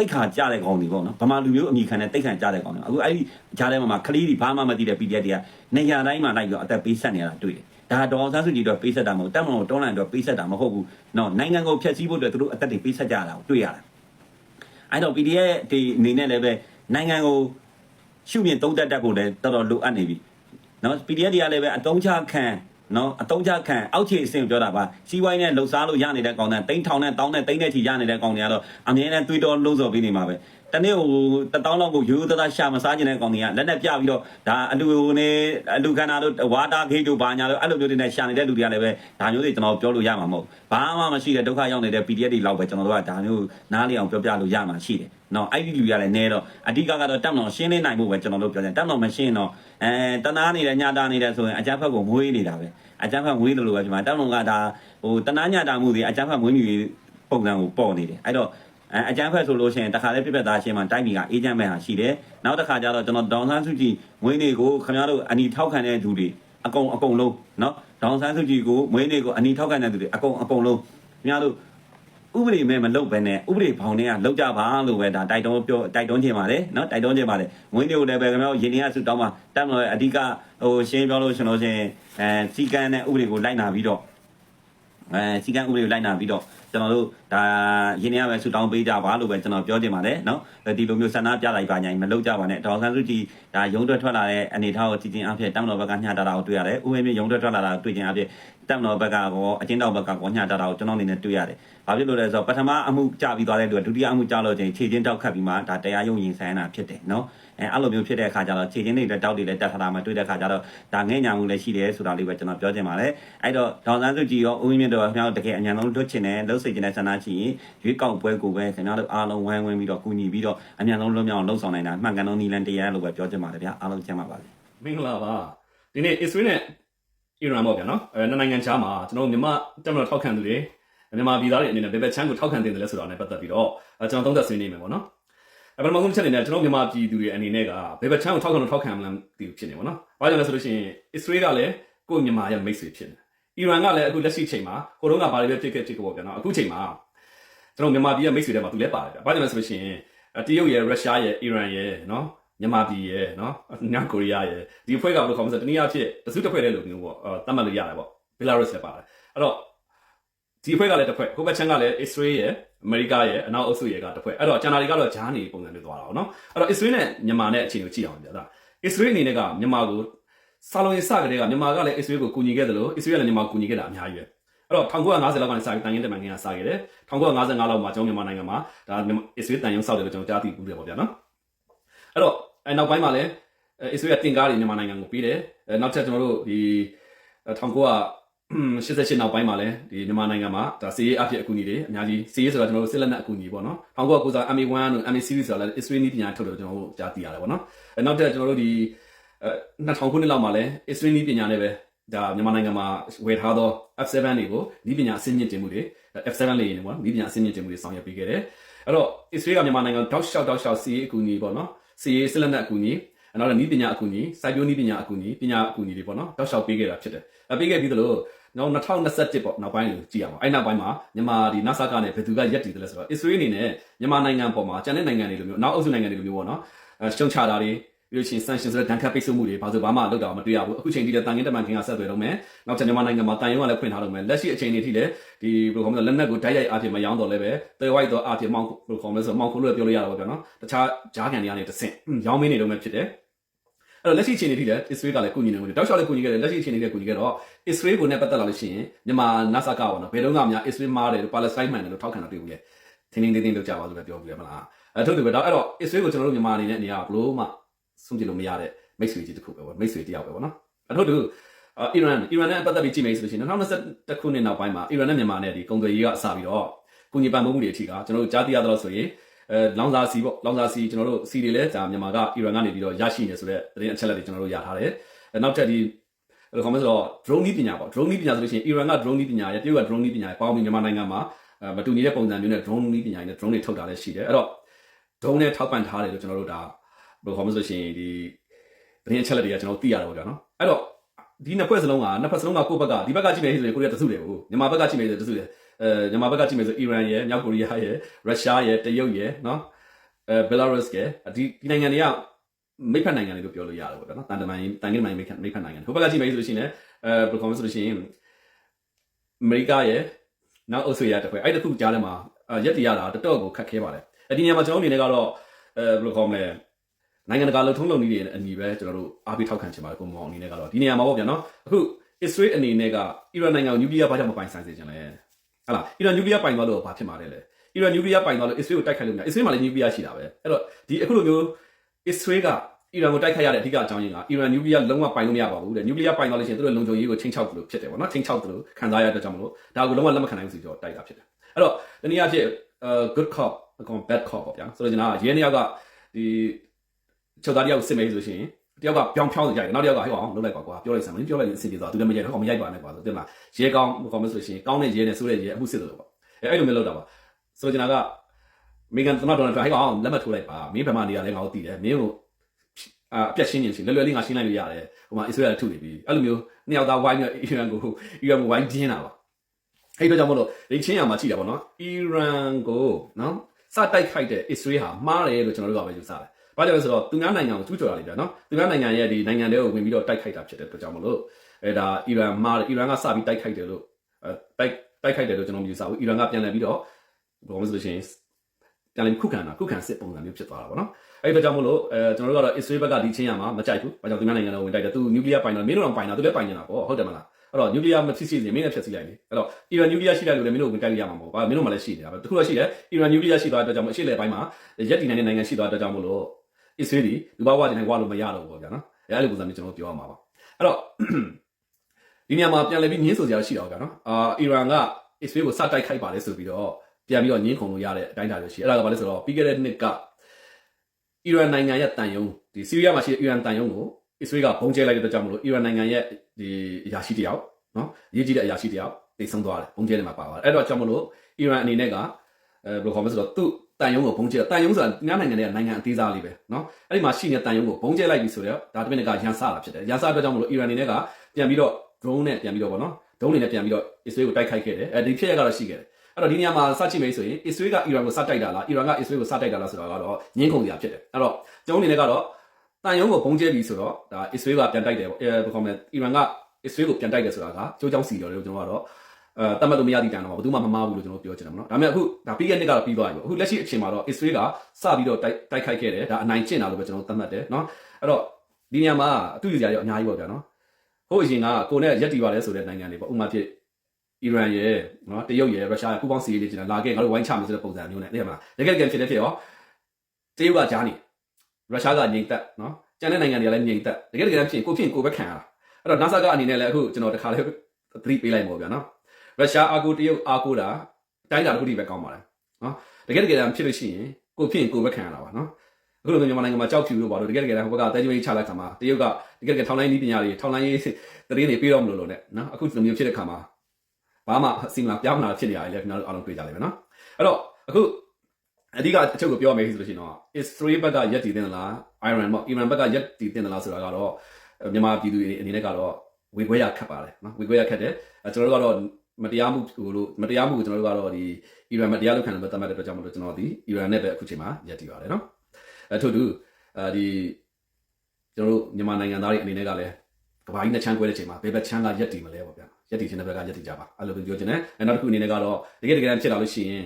တိတ်ခါကြတဲ့ကောင်တွေပေါ့နော်ဗမာလူမျိုးအမိခံတဲ့တိတ်ခါကြတဲ့ကောင်တွေအခုအဲ့ဒီကြားထဲမှာခလေးတွေဘာမှမသိတဲ့ PDF တွေကနေရာတိုင်းမှာလိုက်ပြီးတော့အသက်ပေးဆက်နေရတာတွေ့တယ်ဒါဒေါ်ဆန်းစုကြည်တို့ပေးဆက်တာမဟုတ်တက်မလို့တွန်းလန်တို့ပေးဆက်တာမဟုတ်ဘူးနော်နိုင်ငံကိုဖျက်ဆီးဖို့အတွက်သူတို့အသက်တွေပေးဆက်ကြတာကိုတွေ့ရတယ်အဲ့တော့ PDF ဒီအနေနဲ့လည်းပဲနိုင်ငံကိုရှုမြင်သုံးသက်တတ်ဖို့လည်းတော်တော်လိုအပ်နေပြီနော် PDF တွေကလည်းပဲအတုံးချခံ နော်အတုံးချခံအောက်ခြေအဆင့်ကိုပြောတာပါစီးပွားရေးနဲ့လှုပ်ရှားလို့ရနေတဲ့ကောင်တွေတိန်းထောင်နဲ့တောင်းနဲ့တိန်းနဲ့ချီရနေတဲ့ကောင်တွေကတော့အမြဲတမ်းတွေးတောလုံးစော်ပေးနေမှာပဲ တနေ့ဟိုတတောင်းလောက်ကိုရိုးရိုးသားသားရှာမစားကျင်တဲ့ကောင်တွေကလက်နဲ့ပြပြီးတော့ဒါအလူနဲ့အလူခန္ဓာတို့ဝါတာခေတို့ဘာညာတို့အဲ့လိုမျိုးတွေနဲ့ရှာနေတဲ့လူတွေကလည်းပဲဒါမျိုးတွေကျွန်တော်ပြောလို့ရမှာမဟုတ်ဘာမှမရှိတဲ့ဒုက္ခရောက်နေတဲ့ PDF တွေလောက်ပဲကျွန်တော်တို့ကဒါမျိုးနားလည်အောင်ပြောပြလို့ရမှာရှိတယ်နော်အဲ့ဒီလူတွေကလည်းနဲတော့အဓိကကတော့တက်မတော်ရှင်းလင်းနိုင်မှုပဲကျွန်တော်တို့ပြောတယ်တက်မတော်မရှင်းတော့အဲတနာနေတယ်ညတာနေတယ်ဆိုရင်အကြမ်းဖက်ကိုမွေးနေတာပဲအကြမ်းဖက်မွေးတယ်လို့ပဲဒီမှာတက်မတော်ကဒါဟိုတနာညတာမှုတွေအကြမ်းဖက်မွေးမြူပုံစံကိုပေါ်နေတယ်အဲ့တော့ အဲအကြမ်းဖက်ဆိုလို့ရှိရင်တခါလေးပြက်ပြက်သားရှင်းမှတိုင်းပြည်ကအေဂျင့်မဲ့ဟာရှိတယ်နောက်တစ်ခါကျတော့ကျွန်တော်ဒေါန်ဆန်းစုကြည်မွေးနေ့ကိုခင်ဗျားတို့အနီထောက်ခံတဲ့သူတွေအကုန်အကုန်လုံးနော်ဒေါန်ဆန်းစုကြည်ကိုမွေးနေ့ကိုအနီထောက်ခံတဲ့သူတွေအကုန်အကုန်လုံးခင်ဗျားတို့ဥပဒေမဲ့မလုပ်ဘဲနဲ့ဥပဒေဘောင်တွေကလောက်ကြပါလို့ပဲဒါတိုက်တွန်းပြောတိုက်တွန်းခြင်းပါတယ်နော်တိုက်တွန်းခြင်းပါတယ်ငွေတွေကိုလည်းပဲခင်ဗျားတို့ရင်းနှီးရစုတောင်းမှာတက်မလို့အဓိကဟိုရှင်းပြောလို့ရှင်လို့ရှင်အဲစီကံနဲ့ဥပဒေကိုလိုက်နာပြီးတော့အဲစီကံဥပဒေကိုလိုက်နာပြီးတော့ ကျွန်တော်တို့ဒါရင်းနှီးရပဲစုတောင်းပေးကြပါလို့ပဲကျွန်တော်ပြောခြင်းပါတယ်နော်ဒီလိုမျိုးဆန္ဒပြလိုက်ပါညာမလုပ်ကြပါနဲ့ဒေါ်ဆန်းစုကြည်ဒါရုံးထွက်ထွက်လာတဲ့အနေထားကိုကြည့်ချင်းအဖြစ်တက်မလို့ဘက်ကညှတာတာကိုတွေ့ရတယ်ဥပဒေမျိုးရုံးထွက်ထွက်လာတာတွေ့ချင်းအဖြစ် တက်မလို့ဘက်ကကောအချင်းတော်ဘက်ကကောညှတာတာကိုကျွန်တော်အနေနဲ့တွေ့ရတယ် ဘာဖြစ်လို့လဲဆိုတော့ပထမအမှုကြပြီးသွားတဲ့လူကဒုတိယအမှုကြလို့ချင်းခြေချင်းတောက်ခတ်ပြီးမှဒါတရားရုံးရင်ဆိုင်ရတာဖြစ်တယ်နော်အဲအဲ့လိုမျိုးဖြစ်တဲ့အခါကျတော့ခြေချင်းတွေလည်းတောက်တွေလည်းတက်ထတာမှတွေ့တဲ့အခါကျတော့ဒါငဲ့ညာမှုလည်းရှိတယ်ဆိုတာလေးပဲကျွန်တော်ပြောချင်ပါတယ်အဲ့တော့ဒေါန်ဆန်းစုကြည်ရောဦးဝင်းမြင့်တို့ခင်ဗျားတို့တကယ်အញ្ញံလုံးလွတ်ချင်တယ်လှုပ်စိတ်ချင်တဲ့ဆန္ဒရှိရင်ရွေးကောက်ပွဲကိုပဲခင်ဗျားတို့အားလုံးဝိုင်းဝန်းပြီးတော့ကူညီပြီးတော့အញ្ញံလုံးလွတ်မြောက်အောင်လှုပ်ဆောင်နိုင်တာမှန်ကန်လုံးနီလန်တရားလို့ပဲပြောချင်ပါတယ်ဗျာအားလုံးချမ်းပါပါစေ မင်္ဂလာပါဒီနေ့ Israel နဲ့ Iran ပေါ့ဗျာနော်အဲနှစ်နိုင်ငံခြားမှာကျွန်တော်တို့မြန်မာတက်မတော်ထောက်ခံသူတွေမြန်မာပြည်သားတွေအနေနဲ့ဘယ်ဘက်ချမ်းကိုထောက်ခံတင်တယ်လဲဆိုတာနဲ့ပတ်သက်ပြီးတော့အဲကျွန်တော်သုံးသပ်ဆွေးနွေးမယ်ပေါ့နော်အဲပထမဆုံးချက်အနေနဲ့ကျွန်တော်မြန်မာပြည်သူတွေအနေနဲ့ကဘယ်ဘက်ချမ်းကိုထောက်ခံလို့ထောက်ခံမလားဒီဖြစ်နေပေါ့နော်ဘာကြောင့်လဲဆိုလို့ရှိရင် Israel ကလည်းကိုယ့်မြန်မာရဲ့မိတ်ဆွေဖြစ်နေ Iran ကလည်းအခုလက်ရှိချိန်မှာကိုတော့ကဘာတွေပဲဖြစ်ခဲ့ဖြစ်ခဲ့ပေါ့ဗျာနော်အခုချိန်မှာကျွန်တော်မြန်မာပြည်ရဲ့မိတ်ဆွေတွေမှာသူလည်းပါတယ်ဗျာဘာကြောင့်လဲဆိုလို့ရှိရင်တရုတ်ရဲ့ရုရှားရဲ့ Iran ရဲ့နော် မြန်မာပြည်ရဲ့နော်မြောက်ကိုရီးယားရဲ့ဒီအဖွဲ့ကဘယ်လိုခေါ်မလဲဆိုတော့တနည်းအားဖြင့်တစုတစ်ဖွဲ့တည်းလို့မျိုးပေါ့အဲတတ်မှတ်လို့ရတယ်ပေါ့ဘယ်လာရုစ်လည်းပါတယ်အဲ့တော့ဒီအဖွဲ့ကလည်းတစ်ဖွဲ့ကိုဘက်ချန်ကလည်း Israel ရဲ့အမေရိကရဲ့အနောက်အုပ်စုရဲ့ကတစ်ဖွဲ့အဲ့တော့ဂျန်နာတွေကတော့ဂျားနေပုံစံမျိုးသွားတာပေါ့နော်အဲ့တော့ Israel နဲ့မြန်မာနဲ့အခြေအနေကိုကြည့်အောင်ပြတာ Israel အနေနဲ့ကမြန်မာကိုစာလုံးရစကတည်းကမြန်မာကလည်း Israel ကိုကူညီခဲ့တယ်လို့ Israel လည်းမြန်မာကိုကူညီခဲ့တာအများကြီးပဲအဲ့တော့1950လောက်ကနေစပြီးတန်ရင်တမန်ကစခဲ့တယ်1955လောက်မှာကျွန်တော်မြန်မာနိုင်ငံမှာဒါ Israel တန်ရုံစောက်တယ်လို့ကျွန်တော်ကြားသိဘူးတယ်ပေါ့ဗျာနော်အဲ့တော့ အဲနောက်ပိုင်းမှာလည်းအစ္စရေးကတင်ကားတွေမြန်မာနိုင်ငံကိုပေးတယ်အဲနောက်ထပ်ကျွန်တော်တို့ဒီ1988နောက်ပိုင်းမှာလည်းဒီမြန်မာနိုင်ငံမှာဒါစီးရေးအဖြစ်အကူအညီတွေအများကြီးစီးရေးဆိုတာကျွန်တော်တို့စစ်လက်နက်အကူအညီပေါ့နော်1990 MA1 တို့ MA series ဆိုတာလည်း Israel နီးပညာထုတ်တယ်ကျွန်တော်တို့ကြားသိရတယ်ပေါ့နော်အဲနောက်ထပ်ကျွန်တော်တို့ဒီ2000ခုနှစ်လောက်မှာလဲအစ္စရေးနီးပညာနဲ့ပဲဒါမြန်မာနိုင်ငံမှာဝယ်ထားသော F7 တွေကိုနီးပညာအဆင့်မြင့်တင်မှုတွေ F7 လေယာဉ်တွေပေါ့နော်နီးပညာအဆင့်မြင့်တင်မှုတွေဆောင်ရွက်ပေးခဲ့တယ်အဲ့တော့အစ္စရေးကမြန်မာနိုင်ငံတောက်လျှောက်တောက်လျှောက်စီးရေးအကူအညီပေါ့နော် စီးရေးစစ်လက်နက်အကူအညီအဲ့တော့နီးပညာအကူအညီစိုက်ပျိုးနီးပညာအကူအညီပညာအကူအညီတွေပေါ့နော်တောက်လျှောက်ပေးခဲ့တာဖြစ်တယ်အပေးခဲ့ပြီးသလိုနောက်2021ပေါ့နောက်ပိုင်းကိုကြည့်ရအောင်အဲ့နောက်ပိုင်းမှာမြန်မာဒီ NASA ကနဲ့ဘယ်သူကရက်တည်တယ်လဲဆိုတော့အစ္စရေးအနေနဲ့မြန်မာနိုင်ငံပေါ်မှာကျန်တဲ့နိုင်ငံတွေလိုမျိုးနောက်အုပ်စုနိုင်ငံတွေလိုမျိုးပေါ့နော်အဲရှုံချတာတွေ ပြီးလို့ရှိရင် sanction ဆိုတဲ့ဒဏ်ခတ်ပိတ်ဆို့မှုတွေဘာလို့ဘာမှလုပ်တာမတွေ့ရဘူးအခုချိန်ထိလည်းတန်ခင်းတမန်ခင်းကဆက်သွယ်တော့မယ်နောက်ကျန်မြန်မာနိုင်ငံမှာတန်ရုံးကလည်းဖွင့်ထားတော့မယ်လက်ရှိအချိန်တွေထိလည်းဒီဘယ်လိုခေါ်မလဲလက်နက်ကိုဓာတ်ရိုက်အားဖြင့်မရောင်းတော့လည်းပဲတေဝိုက်တော့အားဖြင့်မောင်းဘယ်လိုခေါ်မလဲဆိုတော့မောင်းခိုးလို့ပြောလို့ရတာပေါ့ဗျာနော်တခြားဂျားကန်တွေကနေတဆင့်ရောင်းမင်းနေတော့မှဖြစ်တယ်အဲ့တော့လက်ရှိအချိန်တွေထိလည်း Israel ကလည်းကုညီနေတယ်တောက်လျှောက်လည်းကုညီခဲ့တယ်လက်ရှိအချိန်တွေလည်းကုညီခဲ့တော့ Israel ကိုနဲ့ပတ်သက်လာလို့ရှိရင်မြန်မာ NASA ကပေါ့နော်ဘယ်တော့မှများ Israel မားတယ်လို့ Palestine မှန်တယ်လို့ထောက်ခံတာတွေ့ဘူးလေသင်းသင်းတင်းတင်းလုပ်ကြပါလို့ပဲပြောဘူးလေမလားအဲ့ထို့တူပဲတော့အဲ့တော့ Israel ကိုကျွန်တော်တို့မြန်မာအနေနဲ့အနေရဘလို့မှ ဆုံးဖြတ်လို့မရတဲ့မိတ်ဆွေကြီးတစ်ခုပဲပေါ့မိတ်ဆွေတစ်ယောက်ပဲပေါ့နော်အဲ့ထို့တူအီရန်အီရန်နဲ့ပတ်သက်ပြီးကြည့်မယ်ဆိုလို့ရှိရင်2021ခုနှစ်နောက်ပိုင်းမှာအီရန်နဲ့မြန်မာနဲ့ဒီကုန်သွယ်ရေးကအစပြီးတော့ကုညီပံ့ပိုးမှုတွေအထိကကျွန်တော်တို့ကြားသိရတော့ဆိုရင်အဲလောင်စာစီပေါ့လောင်စာစီကျွန်တော်တို့စီတွေလည်းဒါမြန်မာကအီရန်ကနေပြီးတော့ရရှိနေဆိုတဲ့သတင်းအချက်အလက်တွေကျွန်တော်တို့ရထားတယ်နောက်ထပ်ဒီဘယ်လိုခေါ်မလဲဆိုတော့ drone နည်းပညာပေါ့ drone နည်းပညာဆိုလို့ရှိရင်အီရန်က drone နည်းပညာရဲ့တရုတ်က drone နည်းပညာရဲ့ပေါင်းပြီးမြန်မာနိုင်ငံမှာမတူညီတဲ့ပုံစံမျိုးနဲ့ drone နည်းပညာနဲ့ drone တွေထုတ်တာလည်းရှိတယ်အဲ့တော့ drone နဲ့ထောက်ပံ့ထားတယ်လို့ကျွန်တော်တို့ဒါ ဘယ်လိုခေါ်မလဲဆိုလို့ရှိရင်ဒီသတင်းအချက်အလက်တွေကကျွန်တော်သိရတာပေါ့ဗျာနော်အဲ့တော့ဒီနှစ်ဖွဲ့စလုံးကနှစ်ဖက်စလုံးကကိုယ့်ဘက်ကဒီဘက်ကကြည့်မယ်ဆိုရင်ကိုရီးယားတစုတယ်ဟုတ်မြန်မာဘက်ကကြည့်မယ်ဆိုတစုတယ်အဲမြန်မာဘက်ကကြည့်မယ်ဆိုအီရန်ရဲ့မြောက်ကိုရီးယားရဲ့ရုရှားရဲ့တရုတ်ရဲ့နော်အဲဘယ်လာရုစ်ရဲ့ဒီဒီနိုင်ငံတွေကမိတ်ဖက်နိုင်ငံတွေလို့ပြောလို့ရတယ်ပေါ့နော်တန်တမန်တန်ကိမိုင်းမိတ်ဖက်မိတ်ဖက်နိုင်ငံဟိုဘက်ကကြည့်မယ်ဆိုလို့ရှိရင်လည်းအဲဘယ်လိုခေါ်မလဲဆိုလို့ရှိရင်အမေရိကရဲ့နောက်အုပ်စုရတဲ့ဖွဲ့အဲ့တခုကြားထဲမှာရက်တရတာတော်တော်ကိုခက်ခဲပါတယ်ဒီနေရာမှာကျွန်တော်အနေနဲ့ကတော့အဲဘယ်လိုခေါ်မလဲ နိုင်ငံတကာလုံထုံးလုံနည်းတွေအညီပဲကျွန်တော်တို့အားပေးထောက်ခံချင်ပါတယ်ကိုမောင်အနေနဲ့ကတော့ဒီနေရာမှာပေါ့ဗျာနော်အခု Israel အနေနဲ့ကအီရန်နိုင်ငံကိုနျူကလ িয়ার ဘာကြောင့်မပိုင်ဆိုင်စေချင်လဲဟလာအီရန်နျူကလ িয়ার ပိုင်သွားလို့ဘာဖြစ်မှာလဲလဲအီရန်နျူကလ িয়ার ပိုင်သွားလို့ Israel ကိုတိုက်ခိုက်လို့မရ Israel မှာလည်းနျူကလ িয়ার ရှိတာပဲအဲ့တော့ဒီအခုလိုမျိုး Israel ကအီရန်ကိုတိုက်ခိုက်ရတဲ့အဓိကအကြောင်းရင်းကအီရန်နျူကလ িয়ার လုံးဝပိုင်လို့မရပါဘူးတဲ့နျူကလ িয়ার ပိုင်သွားလို့ရှိရင်သူတို့လုံခြုံရေးကိုချင်းချောက်တယ်လို့ဖြစ်တယ်ပေါ့နော်ချင်းချောက်တယ်လို့ခံစားရတဲ့ကြောင့်မလို့ဒါကိုလုံးဝလက်မခံနိုင်ဘူးဆိုတော့တိုက်တာဖြစ်တယ်အဲ့တော့ဒီနေ့အဖြစ် good cop အကောင် bad cop ပေါ့ဗျာဆိုတော့ကျွန်တော်ရဲနှစ်ယောက်ကဒီ ချုပ်သားတယောက်စစ်မေးဆိုလို့ရှိရင်တယောက်ကပြောင်းဖြောင်းနေကြတယ်နောက်တယောက်ကဟဲ့အောင်လုံးလိုက်ပါကွာပြောလိုက်စမ်းမင်းပြောလိုက်ရင်အဆင်ပြေသွားသူလည်းမရိုက်တော့ဟောမရိုက်ပါနဲ့ကွာဆိုတင်မလားရဲကောင်းဘာမှမဆိုလို့ရှိရင်ကောင်းတဲ့ရဲနဲ့ဆိုးတဲ့ရဲအမှုစစ်တယ်လို့ပေါ့အဲအဲ့လိုမျိုးလုပ်တာပါဆိုတော့ကျွန်တော်ကမေဂန်သမ္မတဒေါ်နယ်ထရန့်ဟဲ့အောင်လက်မှတ်ထိုးလိုက်ပါမင်းဗမာနေရာလဲငါတို့တည်တယ်မင်းကိုအာအပြတ်ရှင်းနေစီလွယ်လွယ်လေးငါရှင်းလိုက်လို့ရတယ်ဟိုမှာအစ္စရေးကထုနေပြီအဲ့လိုမျိုးနှစ်ယောက်သားဝိုင်းနေအီရန်ကိုအီရန်ကိုဝိုင်းကျင်းတာပါအဲ့တော့ကြောင့်မလို့ဒီချင်းရမှာကြည့်တာပေါ့နော်အီရန်ကိုနော်စတိုက်ခိုက်တဲ့အစ္စရေးဟာမှားတယ်လို့ကျွန်တော်တို့ကပဲယူဆတယ်။ ဘာကြောင့်လဲဆိုတော့သူများနိုင်ငံကိုကျူးကျော်တာလေဗျာနော်သူများနိုင်ငံရဲ့ဒီနိုင်ငံတွေကိုဝင်ပြီးတော့တိုက်ခိုက်တာဖြစ်တဲ့အတွက်ကြောင့်မလို့အဲဒါအီရန်မှာအီရန်ကစပြီးတိုက်ခိုက်တယ်လို့အဲတိုက်တိုက်ခိုက်တယ်လို့ကျွန်တော်မြင်စားဘူးအီရန်ကပြန်လည်ပြီးတော့ဘာလို့ဆိုလို့ရှိရင်ပြန်လည်ခုခံတာခုခံစစ်ပုံစံမျိုးဖြစ်သွားတာပေါ့နော်အဲ့ဒါကြောင့်မို့လို့အဲကျွန်တော်တို့ကတော့ Israel ဘက်ကဒီချင်းရမှာမကြိုက်ဘူး။ဘာကြောင့်သူများနိုင်ငံတော်ဝင်တိုက်တယ်။သူ nuclear ပိုင်တယ်မင်းတို့တော့ပိုင်တာသူလည်းပိုင်နေတာပေါ့ဟုတ်တယ်မလား။အဲ့တော့ nuclear မဖြစ်စီရင်မင်းလည်းဖြစ်စီလိုက်လေ။အဲ့တော့ Iran nuclear ရှိတယ်လို့လည်းမင်းတို့ဝင်တိုက်လို့ရမှာမဟုတ်ဘူး။ဘာမင်းတို့မှလည်းရှိနေတာပဲ။တခုတော့ရှိတယ်။ Iran nuclear ရှိသွားတဲ့အတွက်ကြောင့်အရှေ့လေပိုင်းမှာရက်တီနိုင်ငံနိုင်ငံရှိသွားတဲ့အတွက်ကြောင့်မို့လို့ အစ္စရေးဒီလူဘာဝတင်နေဝါလို့မရတော့ဘူးပေါ့ဗျာနော်။အဲ့လိုပုံစံမျိုးကျွန်တော်ပြောရမှာပါ။အဲ့တော့ဒီနေရာမှာပြန်လည်ပြီးညှင်းဆိုစရာရှိတော့ဗျာနော်။အာအီရန်ကအစ္စရေးကိုစတိုက်ခိုက်ပါလေဆိုပြီးတော့ပြန်ပြီးတော့ညှင်းခုန်လို့ရတဲ့အတိုင်းအတာတွေရှိ။အဲ့ဒါကဘာလဲဆိုတော့ပြီးခဲ့တဲ့နှစ်ကအီရန်နိုင်ငံရဲ့တန်ယုံဒီဆီးရီးယားမှာရှိတဲ့အီရန်တန်ယုံကိုအစ္စရေးကဘုံကျဲလိုက်တဲ့အတွက်ကြောင့်မလို့အီရန်နိုင်ငံရဲ့ဒီအရာရှိတယောက်နော်ရေးကြည့်တဲ့အရာရှိတယောက်တိတ်ဆုံးသွားတယ်ဘုံကျဲတယ်မှာပါသွားတယ်အဲ့တော့ကြောင့်မလို့အီရန်အနေနဲ့ကအဲဘယ်လိုခေါ်မလဲဆိုတော့သူ့ တန်ယုံကိုဘုံကျဲတန်ယုံဆိုတာညနိုင်ငံတွေကနိုင်ငံအသေးစားလေးပဲနော်အဲ့ဒီမှာရှိနေတဲ့တန်ယုံကိုဘုံကျဲလိုက်ပြီဆိုတော့ဒါတမင်ကရန်ဆတာဖြစ်တယ်ရန်ဆအတွက်ကြောင့်မလို့အီရန်အနေနဲ့ကပြန်ပြီးတော့ drone နဲ့ပြန်ပြီးတော့ဗောနော် drone တွေနဲ့ပြန်ပြီးတော့အစ္စရေးကိုတိုက်ခိုက်ခဲ့တယ်အဲဒီဖြစ်ရကတော့ရှိခဲ့တယ်အဲ့တော့ဒီနေရာမှာစကြည့်မယ်ဆိုရင်အစ္စရေးကအီရန်ကိုစတိုက်တာလားအီရန်ကအစ္စရေးကိုစတိုက်တာလားဆိုတော့ကတော့ငင်းခုန်စရာဖြစ်တယ်အဲ့တော့ကျွန်တော်အနေနဲ့ကတော့တန်ယုံကိုဘုံကျဲပြီဆိုတော့ဒါအစ္စရေးကပြန်တိုက်တယ်ပေါ့အဲဘယ်ခေါ်မလဲအီရန်ကအစ္စရေးကိုပြန်တိုက်တယ်ဆိုတာကကြိုးကြောင်းစီတော်တယ်လို့ကျွန်တော်ကတော့ အဲတတ်မှတ်လို့မရသည့်တိုင်တော့ဘယ်သူမှမမားဘူးလို့ကျွန်တော်ပြောချင်တယ်မနော်ဒါပေမဲ့အခုဒါပြီးခဲ့နှစ်ကတော့ပြီးသွားပြီပေါ့အခုလက်ရှိအချိန်မှာတော့အစ္စရေးကစပြီးတော့တိုက်တိုက်ခိုက်ခဲ့တယ်ဒါအနိုင်ကျင့်တာလို့ပဲကျွန်တော်သတ်မှတ်တယ်နော်အဲ့တော့ဒီနေရာမှာအတူတူကြရတော့အများကြီးပေါ့ဗျာနော်ဟိုအရင်ကကိုနဲ့ရက်တီပါလဲဆိုတဲ့နိုင်ငံတွေပေါ့ဥပမာဖြစ်အီရန်ရဲ့နော်တရုတ်ရဲ့ရုရှားရဲ့ပူးပေါင်းစီးရေးတွေကျန်လာခဲ့ငါတို့ဝိုင်းချမယ်ဆိုတဲ့ပုံစံမျိုးနဲ့သိရမလားတကယ်တကယ်ဖြစ်တဲ့ဖြစ်ရောတရုတ်ကကြားနေရုရှားကငြိမ်သက်နော်ကျန်တဲ့နိုင်ငံတွေကလည်းငြိမ်သက်တကယ်တကယ်ဖြစ်ကိုဖြစ်ကိုပဲခံရတာအဲ့တော့ NASA ကအနေနဲ့လည်းအခုကျွန်တော်တခါလေးသတိပေးလိုက်ပါဗျာနော် ရုရှားအာကိုတရုတ်အာကိုတာတိုင်းတာတစ်ခုတည်းပဲကောင်းပါလားနော်တကယ်တကယ်ဖြစ်လို့ရှိရင်ကိုဖြစ်ကိုပဲခံရတာပါနော်အခုလိုမျိုးမြန်မာနိုင်ငံမှာကြောက်ဖြူလို့ပါတော့တကယ်တကယ်ဟိုဘက်ကတဲကျွေးချလိုက်ခါမှာတရုတ်ကတကယ်တကယ်ထောင်လိုင်းနည်းပညာတွေထောင်လိုင်းရေးသတင်းတွေပေးတော့မလို့လို့နဲ့နော်အခုဒီလိုမျိုးဖြစ်တဲ့ခါမှာဘာမှအစီအမံပြောင်းလာဖြစ်နေရတယ်လေကျွန်တော်တို့အားလုံးတွေ့ကြလိမ့်မယ်နော်အဲ့တော့အခုအဓိကအချုပ်ကိုပြောရမယ်ဆိုလို့ရှိရင်တော့ Israel ဘက်ကရက်တည်တင်သလား Iran ပေါ့ Iran ဘက်ကရက်တည်တင်သလားဆိုတာကတော့မြန်မာပြည်သူတွေအနေနဲ့ကတော့ဝေခွဲရခတ်ပါတယ်နော်ဝေခွဲရခတ်တယ်ကျွန်တော်တို့ကတော့ မတရားမှုကိုလို့မတရားမှုကိုကျွန်တော်တို့ကတော့ဒီအီရန်မတရားလုပ်ခံတယ်ပဲသတ်မှတ်တဲ့အတွက်ကြောင့်မလို့ကျွန်တော်ဒီအီရန်နဲ့ပဲအခုချိန်မှာရက်တည်ပါတယ်နော်အဲထို့တူအဲဒီကျွန်တော်တို့မြန်မာနိုင်ငံသားတွေအနေနဲ့ကလည်းကဘာကြီးနဲ့ချမ်းကွဲတဲ့ချိန်မှာဘယ်ဘက်ချမ်းကရက်တည်မလဲပေါ့ဗျာရက်တည်ခြင်းတဲ့ဘက်ကရက်တည်ကြပါအဲ့လိုပြောချင်တယ်အဲနောက်တစ်ခုအနေနဲ့ကတော့တကယ်တကယ်ဖြစ်လာလို့ရှိရင်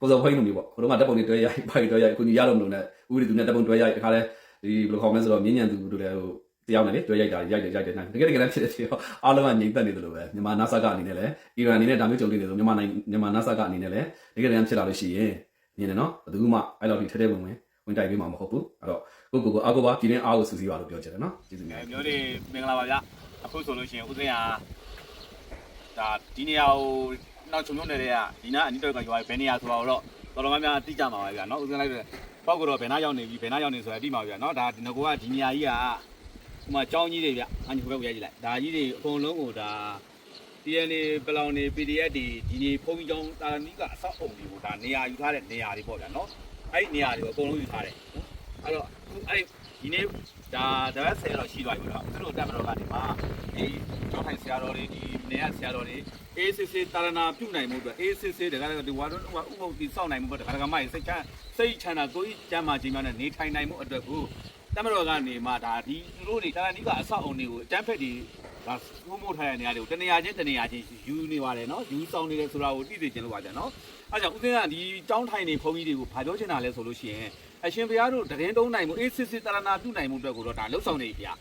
ကိုစောဖိုင်းလူမျိုးပေါ့ဟိုတော့ကတပ်ပုံတွေတွဲရိုက်ဖိုက်တွဲရိုက်အခုညီရလို့မလို့နဲ့ဥပဒေသူနဲ့တပ်ပုံတွဲရိုက်အခါလဲဒီဘယ်လိုခေါ်မလဲဆိုတော့မြင်းညံသူတို့လည်းဟို တရားနဲ့လေတွဲရိုက်တာရိုက်တယ်ရိုက်တယ်နိုင်တကယ်တကယ်ဖြစ်တဲ့ချိန်တော့အားလုံးကငြိမ်သက်နေတယ်လို့ပဲမြန်မာ NASA ကအနေနဲ့လည်းအီရန်အနေနဲ့ဒါမျိုးကြုံနေတယ်ဆိုမြန်မာနိုင်ငံမြန်မာ NASA ကအနေနဲ့လည်းတကယ်တကယ်ဖြစ်လာလို့ရှိရင်မြင်တယ်နော်ဘယ်သူမှအဲ့လိုထိထဲထဲဝင်ဝင်ဝင်တိုက်ပေးမှာမဟုတ်ဘူးအဲ့တော့ကိုကိုကိုအားကိုပါပြည်တွင်းအားကိုစူးစီးပါလို့ပြောချင်တယ်နော်ကျေးဇူးများမျိုးတွေမင်္ဂလာပါဗျအခုဆိုလို့ရှိရင်ဦးသိန်းဟာဒါဒီနေရာကိုနောက်ချုံချုံနေတဲ့ကဒီနာအနိတောက်ကရွာဘယ်နေရာဆိုတာတော့တော်တော်များများသိကြမှာပါဗျနော်ဦးသိန်းလိုက်ပောက်ကတော့ဘယ်နာရောက်နေပြီဘယ်နာရောက်နေဆိုတာသိမှာဗျနော်ဒါဒီငကောကဒီနေရာကြီးက ဟိုမှာကြောင်းကြီးတွေဗျအညီဘက်ကိုရိုက်ကြည့်လိုက်ဒါကြီးတွေအကုန်လုံးကိုဒါ DNA ပလောင်နေ PDF တွေဒီနေဖုန်းကြီးကြောင်းတာနီးကအဆောက်အုံတွေကိုဒါနေရာယူထားတဲ့နေရာတွေပေါ့ဗျနော်အဲ့ဒီနေရာတွေကိုအကုန်လုံးယူထားတယ်နော်အဲ့တော့အဲ့ဒီနေ့ဒါတပတ်ဆယ်တော့ရှိသွားပြီတော့သူတို့တက်မတော်ကနေမှာဒီကျောင်းထိုင်ဆရာတော်တွေဒီနေရာဆရာတော်တွေ ACC တာရနာပြုတ်နိုင်မှုအတွက် ACC တကယ်တော့ဒီဝါတော့ဥပုံတိစောင့်နိုင်မှုအတွက်တကယ်ကမိုင်းစိတ်ချစိတ်ချမ်းသာကိုယ်ကျမ်းမာခြင်းများနဲ့နေထိုင်နိုင်မှုအတွက်ကို တက်မတော်ကနေမှာဒါဒီသူတို့တွေတာရနီးကအဆောက်အုံတွေကိုအတန်းဖက်တွေဒါသုံးမို့ထားတဲ့နေရာတွေကိုတနေရာချင်းတနေရာချင်းယူနေပါတယ်နော်ယူဆောင်နေတယ်ဆိုတာကိုသိသိချင်းလို့ပါကြနော်အဲကြောင့်ဦးသိန်းကဒီကျောင်းထိုင်နေဘုန်းကြီးတွေကိုဘာပြောချင်တာလဲဆိုလို့ရှိရင်အရှင်ဘုရားတို့တရင်တုံးနိုင်မှုအေးစစ်စစ်တရနာပြုနိုင်မှုအတွက်ကိုတော့ဒါလှုပ်ဆောင်နေပြီဗျာ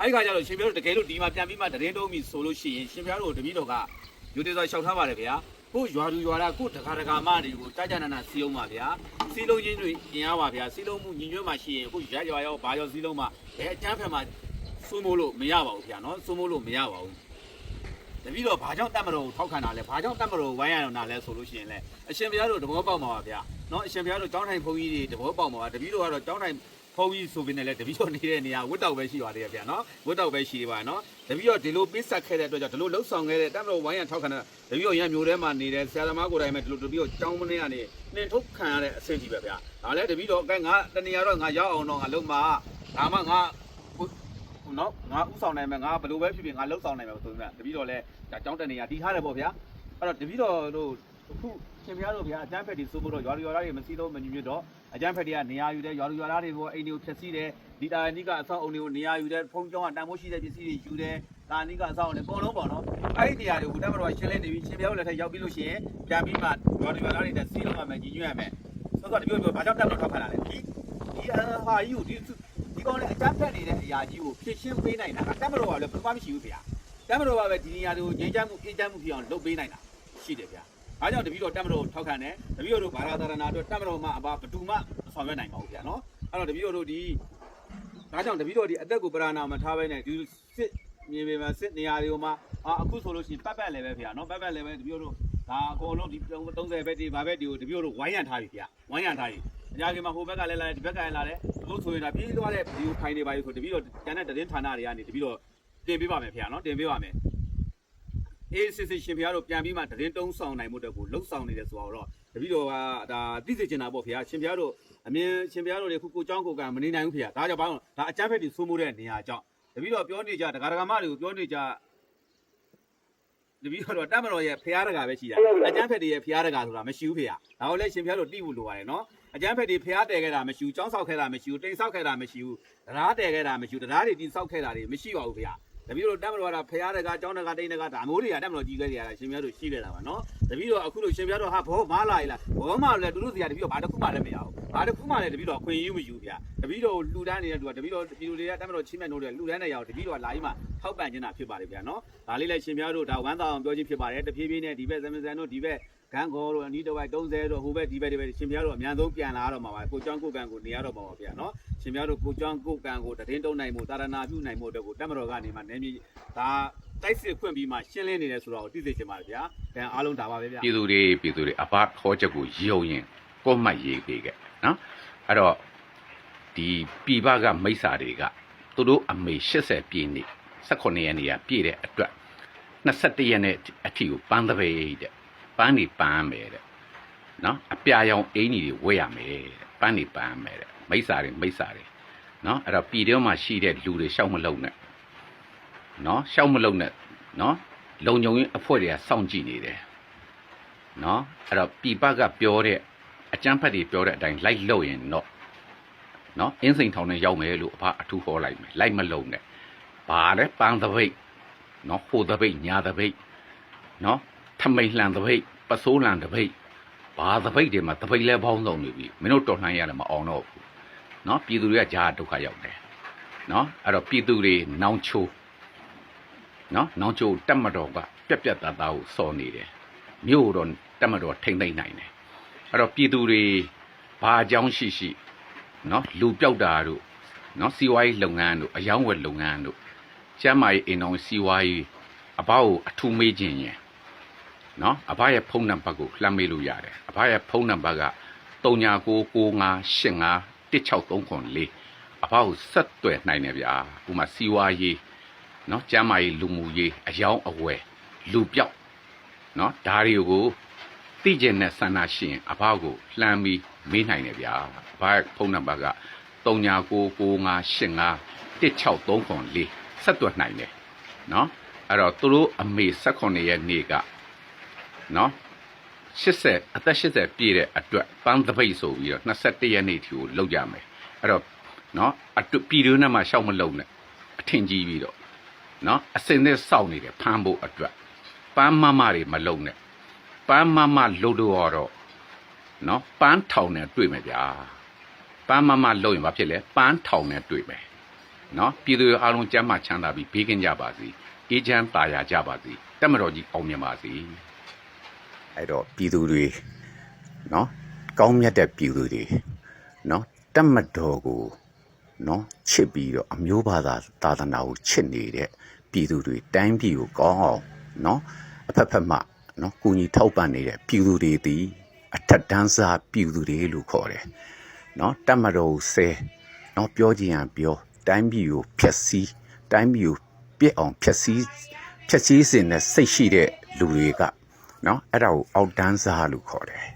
အဲဒီခါကျတော့ရှင်ဘုရားတို့တကယ်လို့ဒီမှာပြန်ပြီးမှတရင်တုံးပြီဆိုလို့ရှိရင်ရှင်ဘုရားတို့တပည့်တော်ကယူသေးစွာလျှောက်ထားပါတယ်ဗျာ ကိုရွာသူရွာသားကိုတခါတခါမတွေကိုတာကြနာနာစီအောင်ပါဗျာစီလုံးချင်းတွေအင်အားပါဗျာစီလုံးမှုညီညွတ်မှရှိရင်ကိုရရွာရောဘာရောစီလုံးမှဘယ်အကျန်းဖက်မှစွန့်မို့လို့မရပါဘူးဗျာနော်စွန့်မို့လို့မရပါဘူးတပည့်တော်ဘာကြောင့်တတ်မတော်ကိုထောက်ခံတာလဲဘာကြောင့်တတ်မတော်ကိုဝိုင်းရအောင်နာလဲဆိုလို့ရှိရင်လဲအရှင်ဘုရားတို့တဘောပေါက်ပါပါဗျာနော်အရှင်ဘုရားတို့ကျောင်းထိုင်ဘုန်းကြီးတွေတဘောပေါက်ပါပါတပည့်တော်ကတော့ကျောင်းထိုင် ဖုန်းကြီးဆိုပေနဲ့လည်းတပည့်တော်နေတဲ့နေရာဝတ်တောက်ပဲရှိပါသေးတယ်ဗျာနော်ဝတ်တောက်ပဲရှိပါနော်တပည့်တော်ဒီလိုပေးဆက်ခဲ့တဲ့အတွက်ကြောင့်ဒီလိုလှုပ်ဆောင်ခဲ့တဲ့တပ်မတော်ဝိုင်းရန်ထောက်ခံတဲ့တပည့်တော်ရန်မျိုးထဲမှာနေတဲ့ဆရာသမားကိုယ်တိုင်ပဲဒီလိုတပည့်တော်ចောင်းမနေရနေနှင်ထုတ်ခံရတဲ့အဆင့်ကြီးပဲဗျာဒါလည်းတပည့်တော်ကဲငါတနေရာတော့ငါရောက်အောင်တော့ငါလုံးမှာဒါမှငါနော်ငါဥဆောင်နိုင်မယ်ငါဘယ်လိုပဲဖြစ်ဖြစ်ငါလှုပ်ဆောင်နိုင်မယ်ဆိုပြီးမှတပည့်တော်လည်းဒါចောင်းတနေရာတီးထားတယ်ပေါ့ဗျာအဲ့တော့တပည့်တော်တို့အခုရှင်ပြားတို့ဗျာအတန်းဖက်ဒီစိုးဖို့တော့ရွာရွာသားတွေမစည်းတော့မညီညွတ်တော့ အကျန်းဖက်တွေကနေရာယူတယ်ရွာလူရွာသားတွေကိုအိမ်တွေကိုဖျက်ဆီးတယ်ဒီတာနီကအဆောက်အုံတွေကိုနေရာယူတယ်ဖုံးကြောင်းကတန်ဖိုးရှိတဲ့ပစ္စည်းတွေယူတယ်တာနီကအဆောက်အုံတွေအကုန်လုံးပေါ့နော်အဲ့ဒီနေရာတွေကိုတမတော်ရှင်းလင်းနေပြီရှင်ပြားတို့လည်းထက်ရောက်ပြီးလို့ရှိရင်ပြန်ပြီးမှရွာလူရွာသားတွေနဲ့စည်းလုံးရမယ်ညညွတ်ရမယ်ဆိုတော့တပည့်တော်ဘာကြောင့်တက်တော့ထောက်ခံလာလဲဒီဒီအဟာကြီးကိုဒီဒီကောင်လည်းအကြမ်းဖက်နေတဲ့အရာကြီးကိုဖြစ်ရှင်းပေးနိုင်တာကတက်မတော်ကလည်းဘယ်မှမရှိဘူးဗျာတက်မတော်ကပဲဒီနေရာတွေကိုငြိမ်းချမ်းမှုအေးချမ်းမှုဖြစ်အောင်လုပ်ပေးနိုင်တာရှိတယ်ဗျာ အားကြောင့်တပည့်တော်တက်မတော်ထောက်ခံတယ်တပည့်တော်တို့ဘာသာသာရဏအတွက်တက်မတော်မှအဘဘတူမှဆောင်ရွက်နိုင်ပါဘူးဗျာနော်အဲ့တော့တပည့်တော်တို့ဒီဒါကြောင့်တပည့်တော်ဒီအသက်ကိုပရဏာမထားဘဲနဲ့ဒီစစ်မြေပြင်မှာစစ်နေရာတွေကိုမှအာအခုဆိုလို့ရှိရင်ပတ်ပတ်လည်းပဲဗျာနော်ပတ်ပတ်လည်းပဲတပည့်တော်တို့ဒါအကုန်လုံးဒီ30ဘက်ဒီဘာဘက်ဒီကိုတပည့်တော်တို့ဝိုင်းရံထားပြီဗျာဝိုင်းရံထားပြီအကြခင်မှာဟိုဘက်ကလည်းလာတယ်ဒီဘက်ကလည်းလာတယ်လို့ဆိုရင်ဒါပြေးသွားတဲ့ဗီဒီယိုဖိုင်တွေပါလို့ဆိုတပီတော့ကျန်တဲ့သတင်းဌာနတွေကနေတပီတော့တင်ပေးပါမယ်ဖေ။နော်တင်ပေးပါမယ် အေးစစ်စစ်ရှင်ဖေတို့ပြန်ပြီးမှသတင်းတုံးဆောင်နိုင်မှုအတွက်ကိုလှုပ်ဆောင်နေတယ်ဆိုတော့တပီတော့ကဒါသိစေချင်တာပေါ့ဖေ။ရှင်ဖေတို့အမြင်ရှင်ဖေတို့တွေခုကိုကြောင်းကိုကမနေနိုင်ဘူးဖေ။ဒါကြောင့်ဘာလို့ဒါအကြမ်းဖက်တွေစိုးမိုးတဲ့နေရာကြောင့်တပီတော့ပြောနေကြဒကာဒကာမတွေကိုပြောနေကြတပီတော့တတ်မတော်ရဲ့ဖျားတကာပဲရှိတာအကြမ်းဖက်တွေရဲ့ဖျားတကာဆိုတာမရှိဘူးဖေ။ဒါကိုလည်းရှင်ဖေတို့တိဖို့လိုပါတယ်နော်အကျန်းဖက်တွေဖျားတဲခဲ့တာမရှိဘူးចောင်းဆောက်ခဲ့တာမရှိဘူးတိမ်ဆောက်ခဲ့တာမရှိဘူးတရားတဲခဲ့တာမရှိဘူးတရားတွေတိဆောက်ခဲ့တာတွေမရှိပါဘူးဗျာ တပည့်တို့တမ်းမတော်ကဖျားတကចောင်းတကတိမ်တကဒါမိုးတွေကတမ်းမတော်ကြီးခဲ့ကြရတာရှင်ပြတို့ရှိခဲ့တာပါနော်တပည့်တို့အခုလို့ရှင်ပြတို့ဟာဘောမားလာရလားဘောမားလည်းသူတို့စီကတပည့်တို့ဘာတစ်ခုမှလည်းမရဘူးဘာတစ်ခုမှလည်းတပည့်တို့အခွင့်အရေးမယူဗျာတပည့်တို့လှူဒန်းနေတဲ့သူကတပည့်တို့ပြည်သူတွေကတမ်းမတော်ချင်းမဲ့နိုးတွေလှူဒန်းနေရအောင်တပည့်တို့ကလာပြီးမှထောက်ပံ့နေတာဖြစ်ပါတယ်ဗျာနော်ဒါလေးလည်းရှင်ပြတို့ဒါဝမ်းသာအောင်ပြောချင်းဖြစ်ပါတယ်တဖြည်းဖြည်းနဲ့ဒီဘက်သမစံတို့ဒီဘက် ဂန်ကောတို့အနီးတစ်ဝိုက်30တို့ဟိုဘက်ဒီဘက်ဒီဘက်ရှင်ပြားတို့အများဆုံးပြန်လာတော့မှာပါကိုကျောင်းကိုကန်ကိုနေရတော့မှာပါဗျာနော်ရှင်ပြားတို့ကိုကျောင်းကိုကန်ကိုတရင်တုံးနိုင်မှုတာရဏပြုနိုင်မှုအတွက်ကိုတက်မတော်ကနေမှနေမြေဒါတိုက်စစ်ခွင့်ပြီးမှရှင်းလင်းနေတယ်ဆိုတော့သိသိချင်ပါတယ်ဗျာ။ဒါအားလုံးဒါပါပဲဗျာပြည်သူတွေပြည်သူတွေအဘခေါ်ချက်ကိုရုံရင်ကိုယ့်မှတ်ရေးပေးခဲ့နော်အဲ့တော့ဒီပြည်ပကမိစ္ဆာတွေကသူတို့အမေ80ပြည့်နေ18ရက်နေရပြည့်တဲ့အတွက်21ရက်နဲ့အထီကိုပန်းတပိတ်တဲ့ ပန်းနေပန်းမယ်တဲ့နော်အပြာရောင်အင်းကြီးတွေဝတ်ရမယ်တဲ့ပန်းနေပန်းမယ်တဲ့မိစ္ဆာတွေမိစ္ဆာတွေနော်အဲ့တော့ပြည်တော်မှာရှိတဲ့လူတွေရှောက်မလုံးနဲ့နော်ရှောက်မလုံးနဲ့နော်လုံုံရင်အဖွဲ့တွေကစောင့်ကြည့်နေတယ်နော်အဲ့တော့ပြည်ပကပြောတဲ့အကျန်းဖက်တွေပြောတဲ့အတိုင်းလိုက်လို့ရင်တော့နော်အင်းစိန်ထောင်နဲ့ရောက်မယ်လို့အဖအထူးဟောလိုက်မယ်လိုက်မလုံးနဲ့ဘာလဲပန်းသပိတ်နော်ဟိုသပိတ်ညာသပိတ်နော်ထ မိန်လှန်သပိတ်ပစိုးလှန်သပိတ်ဘာသပိတ်တွေမှာသပိတ်လဲပေါင်းစုံနေပြီမင်းတို့တော်လှန်ရတယ်မအောင်တော့ဘူးနော်ပြည်သူတွေကဂျာဒုက္ခရောက်တယ်နော်အဲ့တော့ပြည်သူတွေနောင်ချိုးနော်နောင်ချိုးတက်မတော်ကပြက်ပြက်သားသားကိုစော်နေတယ်မြို့တော့တက်မတော်ထိမ့်သိမ့်နိုင်တယ်အဲ့တော့ပြည်သူတွေဘာအကြောင်းရှိရှိနော်လူပြောက်တာတို့နော်စီးပွားရေးလုပ်ငန်းတို့အယောင်းဝယ်လုပ်ငန်းတို့ကျန်းမာရေးအိမ်တော်စီးပွားရေးအဘကိုအထူးမေးခြင်းရင် နော်အဘရဲ့ဖုန်းနံပါတ်ကိုလှမ်းမေးလို့ရတယ်အဘရဲ့ဖုန်းနံပါတ်က3995851634အဘကိုဆက်သွယ်နိုင်တယ်ဗျာဥပမာစီးပွားရေးနော်ကျန်းမာရေးလူမှုရေးအယောင်းအဝယ်လူပြောက်နော်ဒါတွေကိုသိကျင်တဲ့ဆန္ဒရှိရင်အဘကိုလှမ်းပြီးမေးနိုင်တယ်ဗျာအဘရဲ့ဖုန်းနံပါတ်က3995851634ဆက်သွယ်နိုင်တယ်နော်အဲ့တော့သူတို့အမေ18ရက်နေ့က နော်80အသက်80ပြည့်တဲ့အတွက်ပန်းသပိတ်ဆိုပြီးတော့21ရက်နေ့ထီကိုလောက်ကြမယ်အဲ့တော့နော်အတူပြည်တွင်းထဲမှာရှောက်မလုံနဲ့အထင်ကြီးပြီးတော့နော်အစင်နဲ့စောင့်နေတယ်ဖမ်းဖို့အတွက်ပန်းမမတွေမလုံနဲ့ပန်းမမလုံတော့တော့နော်ပန်းထောင်နဲ့တွေ့မယ်ဗျာပန်းမမလုံရင်ဘာဖြစ်လဲပန်းထောင်နဲ့တွေ့မယ်နော်ပြည်သူတွေအားလုံးကျမ်းမာချမ်းသာပြီးဘေးကင်းကြပါစေအေးချမ်းသာယာကြပါစေတက်မတော်ကြီးအောင်မြင်ပါစေ အဲ့တော့ပြည်သူတွေနော်ကောင်းမြတ်တဲ့ပြည်သူတွေနော်တတ်မတော်ကိုနော်ချစ်ပြီးတော့အမျိုးဘာသာသာသနာကိုချစ်နေတဲ့ပြည်သူတွေတိုင်းပြည်ကိုကောင်းအောင်နော်အဖက်ဖက်မှနော်ကုညီထောက်ပံ့နေတဲ့ပြည်သူတွေဒီအထက်တန်းစားပြည်သူတွေလို့ခေါ်တယ်နော်တတ်မတော်ကိုဆဲနော်ပြောကြရင်ပြောတိုင်းပြည်ကိုဖျက်ဆီးတိုင်းပြည်ကိုပြက်အောင်ဖျက်ဆီးဖျက်ဆီးစင်တဲ့စိတ်ရှိတဲ့လူတွေက နော်အဲ့ဒါကိုအောက်တန်းစားလို့ခေါ်တယ်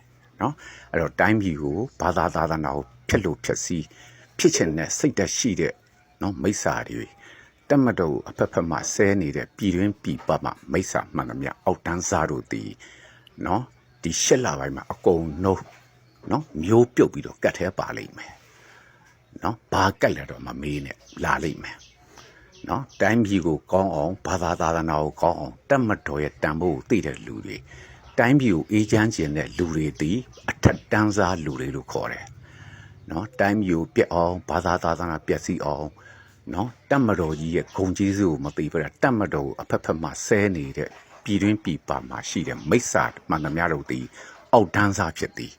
နော်အဲ့တော့တိုင်းပြည်ကိုဘာသာသာသနာကိုဖျက်လို့ဖျက်ဆီးဖြစ်ချင်တဲ့စိတ်ဓာတ်ရှိတဲ့နော်မိစ္ဆာတွေတက်မတော်ကိုအဖက်ဖက်မှဆဲနေတဲ့ပြည်တွင်းပြည်ပမှမိစ္ဆာမှန်သမျှအောက်တန်းစားတို့ဒီနော်ဒီရှက်လာပိုင်းမှာအကုန်လုံးနော်မျိုးပြုတ်ပြီးတော့ကတ်သေးပါလိမ့်မယ်နော်ဘာကတ်လဲတော့မမေးနဲ့လာလိမ့်မယ် နော်တိုင်းပြည်ကိုကောင်းအောင်ဘာသာသာသနာကိုကောင်းအောင်တတ်မတော်ရဲ့တန်ဖိုးကိုသိတဲ့လူတွေတိုင်းပြည်ကိုအေးချမ်းခြင်းတဲ့လူတွေဒီအထက်တန်းစားလူတွေလို့ခေါ်တယ်နော်တိုင်းပြည်ကိုပြက်အောင်ဘာသာသာသနာပျက်စီးအောင်နော်တတ်မတော်ကြီးရဲ့ဂုံကြီးစုကိုမသိပါဘူးတတ်မတော်ကိုအဖက်ဖက်မှဆဲနေတဲ့ပြည်တွင်းပြည်ပမှာရှိတဲ့မိစ္ဆာမှန်သမျှတို့ဒီအောက်တန်းစားဖြစ်သည်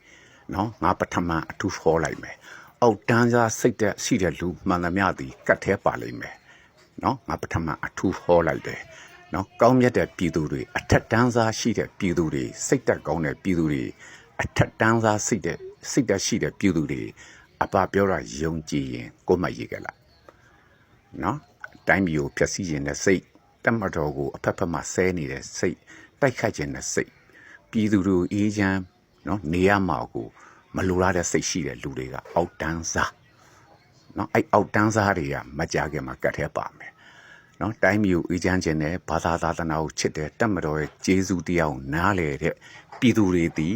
နော်ငါပထမအထူးဖော်လိုက်မယ်အောက်တန်းစားစိတ်သက်ရှိတဲ့လူမှန်သမျှဒီကတ်သေးပါလိမ့်မယ် နော်ငါပထမအထူးဟောလိုက်တယ်နော်ကောင်းမြတ်တဲ့ပြည်သူတွေအထက်တန်းစားရှိတဲ့ပြည်သူတွေစိတ်သက်ကောင်းတဲ့ပြည်သူတွေအထက်တန်းစားစိတ်တဲ့စိတ်သက်ရှိတဲ့ပြည်သူတွေအပပြောတာယုံကြည်ရင်ကိုယ်မှရေးကြလားနော်တိုင်းပြည်ကိုဖျက်ဆီးခြင်းနဲ့စိတ်တတ်မတော်ကိုအဖက်ဖက်မှဆဲနေတဲ့စိတ်တိုက်ခိုက်ခြင်းနဲ့စိတ်ပြည်သူတို့အေးချမ်းနော်နေရမှာကိုမလိုလားတဲ့စိတ်ရှိတဲ့လူတွေကအောက်တန်းစားနော်အဲ့အောက်တန်းစားတွေကမကြခင်မှာကတ်သေးပါမယ် နော်တိုင်းမျိုးအေးချမ်းခြင်းနဲ့ဘာသာသာသနာကိုချစ်တဲ့တတ်မတော်ရဲ့ဂျေဇုတရားကိုနားလေတဲ့ပြည်သူတွေဒီ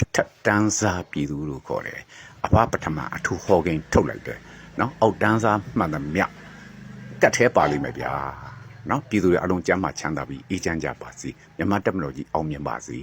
အထက်တန်းစားပြည်သူလို့ခေါ်တယ်အဘပထမအထူးဟောကိန်းထုတ်လိုက်တယ်နော်အောက်တန်းစားမှန်သမျှကတ်သေးပါလိမ့်မယ်ဗျာနော်ပြည်သူတွေအလုံးကျမ်းမာချမ်းသာပြီးအေးချမ်းကြပါစေမြမတက်မတော်ကြီးအောင်မြင်ပါစေ